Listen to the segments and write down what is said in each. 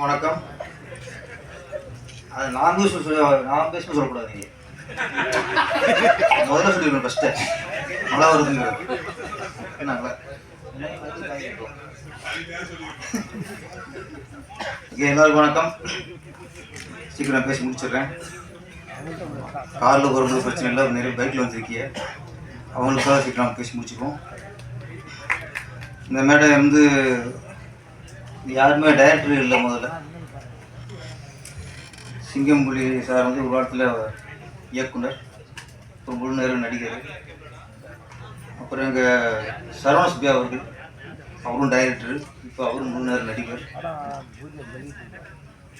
வணக்கம். அது நான் பேச சொல்ல நான் பேச சொல்லக்கூடாது நீங்கள் முதல்ல சொல்லிடுவேன் ஃபஸ்ட்டு நல்லா வருதுங்க. என்னங்களா எல்லாருக்கும் வணக்கம். சீக்கிரம் பேசி முடிச்சிடுறேன். காரில் வரும்போது பிரச்சனை இல்லை. நிறைய பைக்கில் வந்திருக்கீங்க. அவங்களுக்காக சீக்கிரம் பேசி முடிச்சுப்போம் இந்த மேடை வந்து யாருமே டைரக்டர் இல்லை முதல்ல. சிங்கம்புலி சார் வந்து ஒரு வாரத்தில் இயக்குனர். இப்போ முழு நேரம் நடிகர். அப்புறம் எங்கள் சரவண சுப்பியா அவர்கள். அவரும் டைரக்டர் இப்போ அவரும் முழு நேரம் நடிகர்.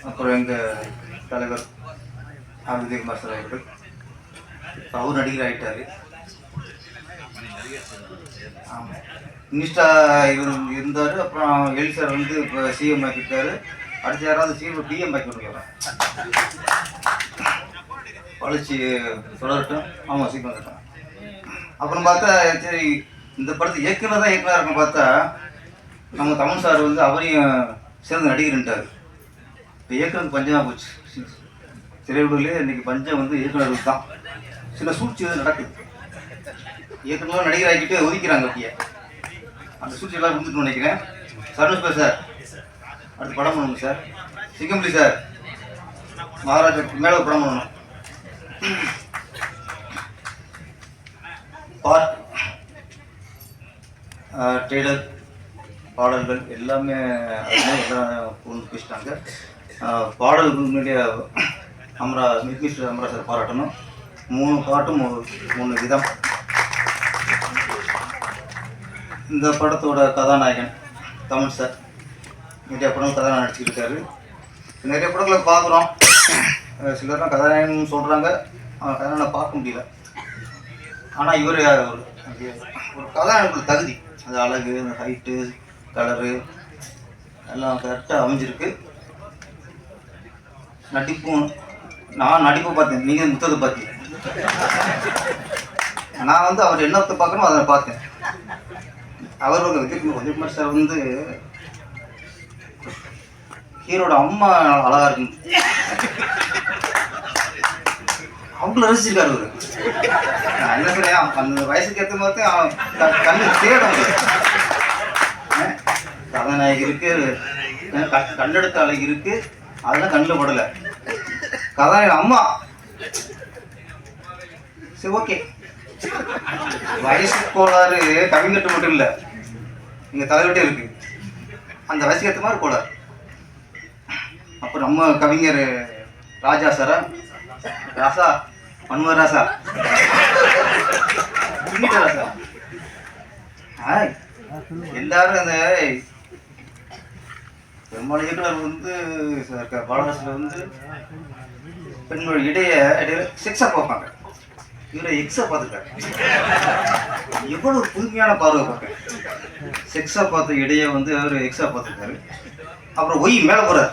அப்புறம் எங்கள் தலைவர் ஆர் விஜயகுமார் சார் அவர்கள். இப்போ அவர் நடிகர் ஆகிட்டார் மினிஸ்டா இவர் இருந்தார் அப்புறம் எல் சார் வந்து இப்போ சிஎம் ஆக்கிட்டாரு அடுத்து யாராவது சிஎம் டிஎம் ஆக்கி விடுவாங்க வளர்ச்சி தொடரட்டும். ஆமாம் சீக்கிரம் வந்துட்டான் அப்புறம் பார்த்தா சரி இந்த படத்தை இயக்குனர் தான் இயக்குனர் இருக்கும் பார்த்தா நம்ம தமிழ் சார் வந்து அவரையும் சேர்ந்து நடிகர்ன்ட்டார். இப்போ இயக்குனர் பஞ்சமாக போச்சு. திரையுடலே இன்னைக்கு பஞ்சம் வந்து இயக்குனருக்கு தான். சில சூழ்ச்சி நடக்குது. ஏற்கனவே நடிகர் ஆக்கிட்டு ஒதுக்கிறாங்க அப்படியே. அந்த சூழ்ச்சி எல்லாம் இருந்துட்டு நினைக்கிறேன். சர்வஸ் பேர் சார் அடுத்து படம் பண்ணணும் சார் சிங்கம்புலி சார் மகாராஜா மேலே படம் பண்ணணும். பார்ட் டெய்லர் பாடல்கள் எல்லாமே எல்லாம் பேசிட்டாங்க ஆஹ் முன்னாடியே அமரா மிஸ்டர் அமரா சார் பாராட்டணும். மூணு பாட்டும் மூணு விதம். இந்த படத்தோட கதாநாயகன் தமிழ் சார். நிறைய படம் கதாநாயகன் நடிச்சிருக்காரு. நிறைய படங்களை பார்க்குறோம். சிலர்லாம் கதாநாயகன் சொல்கிறாங்க அவன் கதாநாயகனை பார்க்க முடியல. ஆனால் இவர் ஒரு ஒரு கதாநாயகனுக்கு தகுதி. அது அழகு அந்த ஹைட்டு கலரு எல்லாம் கரெக்டாக அமைஞ்சிருக்கு. நடிப்பும் நான் நடிப்பு பார்த்தேன். நீங்கள் முத்தத்தை பார்த்தீங்க. நான் வந்து அவர் என்னத்தை பார்க்கணும் அதை பார்த்தேன். அவர் வந்து விஜய் விஜயகுமார் சார் வந்து ஹீரோட அம்மா அழகா இருக்கு. அவ்வளோ ரசிச்சிருக்காரு அவரு நான் என்ன சொன்னேன் அந்த வயசுக்கு ஏற்ற மாதிரி அவன் கண்ணு தேடும் கதாநாயகி இருக்கு அஹ் கண்ணெடுத்த அழகி இருக்கு அதெல்லாம் கண்ணில் படலை. கதாநாயகி அம்மா. சரி ஓகே. வயசு கோளாறு கவிஞர்கிட்ட மட்டும் இல்லை. இங்கே தலைவர்கிட்ட இருக்கு. அந்த வயசுக்கு மாதிரி கோளாறு அப்புறம் நம்ம கவிஞர் ராஜா சாரா ராசா மன்மர் ராசா. பின்னிட்ட ராசா எல்லாரும் அந்த பெரும்பாலும் இயக்குனர் வந்து பாலகாசில் வந்து பெண்களோட இடையே இடையில செக்ஸாக பார்ப்பாங்க. இவரை எக்ஸாக பார்த்துருக்காங்க. எவ்வளோ புதுமையான பார்வை பார்க்க. செக்ஸாக பார்த்த இடையே வந்து அவர் எக்ஸாக பார்த்துருக்காரு அப்புறம் ஒய் மேலே போகிறார்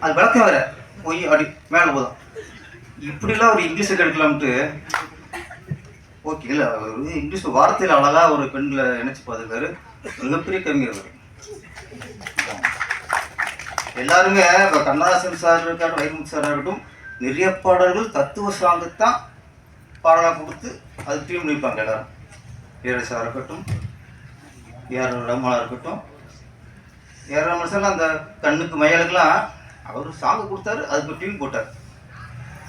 அது விளக்கம் வேற. ஒய் அப்படி மேலே போதும் இப்படிலாம் ஒரு இங்கிலீஷை கெடுக்கலாம்ட்டு ஓகே இல்லை அவர் இங்கிலீஷ் வார்த்தையில் அழகாக ஒரு பெண்களை நினைச்சு பார்த்துருக்காரு. மிகப்பெரிய கவிஞர் அவர். எல்லாருமே இப்போ கண்ணதாசன் சார் இருக்காரு வைரமுத்து சார் இருக்கட்டும் நிறைய பாடல்கள் தத்துவ சாங்கத்தான் பாடலாக கொடுத்து அது டீம் நிற்பாங்க எல்லாரும். வீரசாக இருக்கட்டும் ஏஆர் ரமணா இருக்கட்டும். ஏஆர் ரமணா சார் அந்த கண்ணுக்கு மயலுக்கெல்லாம் அவர் சாங்கு கொடுத்தாரு அதுக்கு டீம் போட்டார்.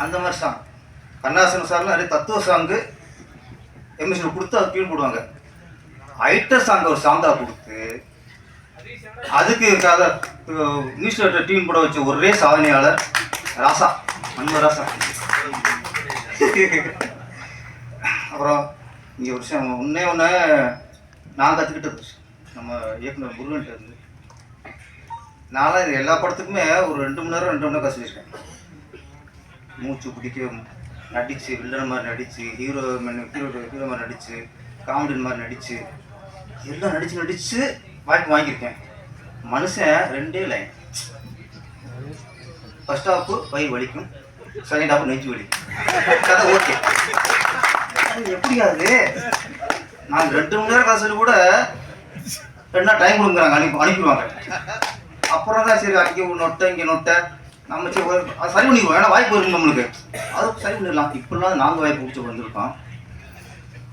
அந்த மாதிரி சாங் கண்ணாசன் சார்லாம் நிறைய தத்துவ சாங்கு எம்எஸ்சியில் கொடுத்து அது டீம் போடுவாங்க. ஐட்டர் சாங் ஒரு சாங்காக கொடுத்து அதுக்கு கதை நியூஸ் லெட்டர் டீம் போட வச்ச ஒரே சாதனையாளர் ராசா மன்ம ராசா. அப்புறம் இங்கே ஒரு விஷயம் ஒன்றே ஒன்று நான் கற்றுக்கிட்டது நம்ம இயக்குனர் முருகன்ட்டு இருந்து. நான்லாம் இது எல்லா படத்துக்குமே ஒரு ரெண்டு மணி நேரம் ரெண்டு மணி நேரம் கசிச்சிருக்கேன் மூச்சு பிடிக்க நடிச்சு வில்லன் மாதிரி நடிச்சு ஹீரோ ஹீரோ ஹீரோ மாதிரி நடித்து காமெடியன் மாதிரி நடித்து எல்லாம் நடித்து நடித்து வாய்ப்பு வாங்கியிருக்கேன். மனுஷன் ரெண்டே லைன் ஃபர்ஸ்ட் ஹாப்பு பை வலிக்கும் செகண்ட் ஹாஃப் நெஞ்சு வலிக்கும். கதை ஓகே. எப்படி அது? நான் ரெண்டு மணி நேரம் காசு கூட ரெண்டு டைம் கொடுக்குறாங்க அனுப்பி அனுப்பிடுவாங்க. அப்புறம் தான் சரி அங்கே நொட்டை இங்கே நொட்டை. நம்ம சரி அது சரி பண்ணிக்குவோம் ஏன்னா வாய்ப்பு இருக்கு நம்மளுக்கு. அது சரி பண்ணிடலாம். இப்படிலாம் நாங்கள் வாய்ப்பு பிடிச்சி வந்திருக்கோம்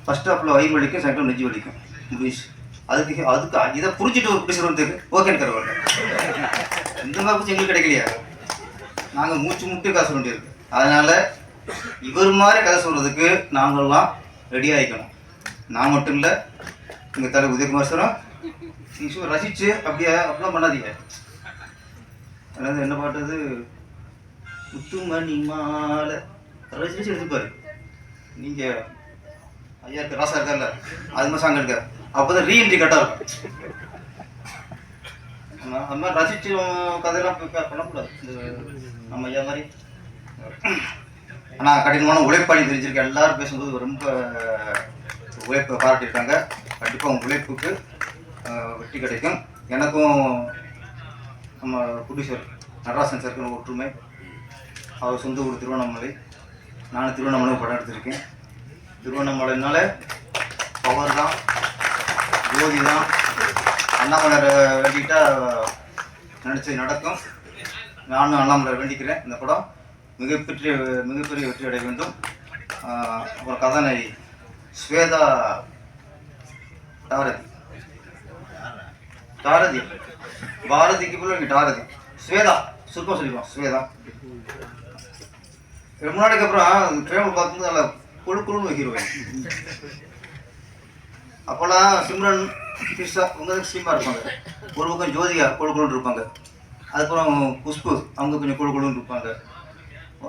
ஃபர்ஸ்ட் ஸ்டாப்பில் வயிறு வலிக்கும் செகண்ட் நெஞ்சு வலிக்கும். இங்கிலீஷ் அதுக்கு அதுக்கு இதை புரிஞ்சுட்டு ஒரு பிடிச்சி வந்து ஓகேன்னு தருவாங்க இந்த மாதிரி பிடிச்சி எங்களுக்கு கிடைக்கலையா? நாங்கள் மூச்சு முட்டி காசு வேண்டியிருக்கு. அதனால் இவர் மாதிரி கதை சொல்கிறதுக்கு நாங்கள்லாம் ரெடி ஆகிக்கணும் நான் மட்டும் இல்லை எங்கள் தலை உதயகுமார் சாரும் நீங்கள் ரசித்து அப்படியே அப்படிலாம் பண்ணாதீங்க. அதாவது என்ன பாட்டது? முத்துமணி மாலை. ரசிச்சு ரசிச்சு எடுத்துப்பாரு. நீங்கள் ஐயா இருக்க ராசா இருக்கார்ல அது மாதிரி சாங் எடுக்க அப்போ தான் ரீஎன்ட்ரி கரெக்டாக இருக்கும். அந்த மாதிரி ரசிச்சு கதையெல்லாம் போய் பண்ணக்கூடாது. நம்ம ஐயா மாதிரி. ஆனால் கடினமான உழைப்பாளி தெரிஞ்சிருக்கேன் எல்லாரும் பேசும்போது ரொம்ப உழைப்பை பாராட்டியிருக்காங்க. கண்டிப்பாக உங்கள் உழைப்புக்கு வெற்றி கிடைக்கும். எனக்கும் நம்ம ப்ரொடியூசர் நடராசன் சாருக்கு ஒற்றுமை. அவர் சொந்த ஊர் திருவண்ணாமலை. நானும் திருவண்ணாமலை படம் எடுத்திருக்கேன். திருவண்ணாமலைனால பவர் தான் ஜோதி தான். அண்ணாமலை வேண்டிக்கிட்டா நினச்சது நடக்கும். நானும் அண்ணாமலை வேண்டிக்கிறேன் இந்த படம். மிகப்பெரிய மிகப்பெரிய வெற்றி அடைய வேண்டும். அப்புறம் கதாநாயகி ஸ்வேதா தாரதி தாரதி. பாரதிக்கு போல இங்கே தாரதி. ஸ்வேதா. சுருக்கம் சொல்லிடுவோம் ஸ்வேதா. ரொம்ப நாளைக்கு அப்புறம் ட்ரெயினில் பார்க்கும்போது நல்லா குழு குழுன்னு வைக்கிறேன் அப்போல்லாம் சிம்ரன் கிருஷ்ணா உங்க ஸ்லீமாக இருப்பாங்க. ஒரு பக்கம் ஜோதிகா குழு குழுன்னு இருப்பாங்க. அதுக்கப்புறம் குஷ்பு அவங்க கொஞ்சம் குழு குழுன்னு இருப்பாங்க.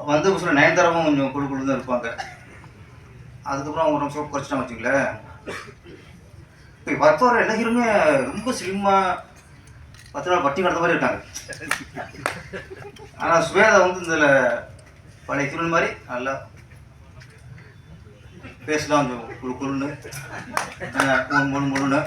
வந்த புதுசில் நயன்தாராவும் கொஞ்சம் குழு குழுன்னு தான் இருப்பாங்க. அதுக்கப்புறம் அவங்க ரொம்ப குறைச்சிட்டாங்க வச்சுங்களேன் இப்போ பத்து வர ரொம்ப ஸ்லிம்மாக பத்து நாள் பட்டி கடந்த மாதிரி இருக்காங்க. ஆனால் சுவேதா வந்து இதில் பழைய திருவன் மாதிரி நல்லா பேசலாம் கொஞ்சம் குழு குழுன்னு. முழு முழு முழுன்னு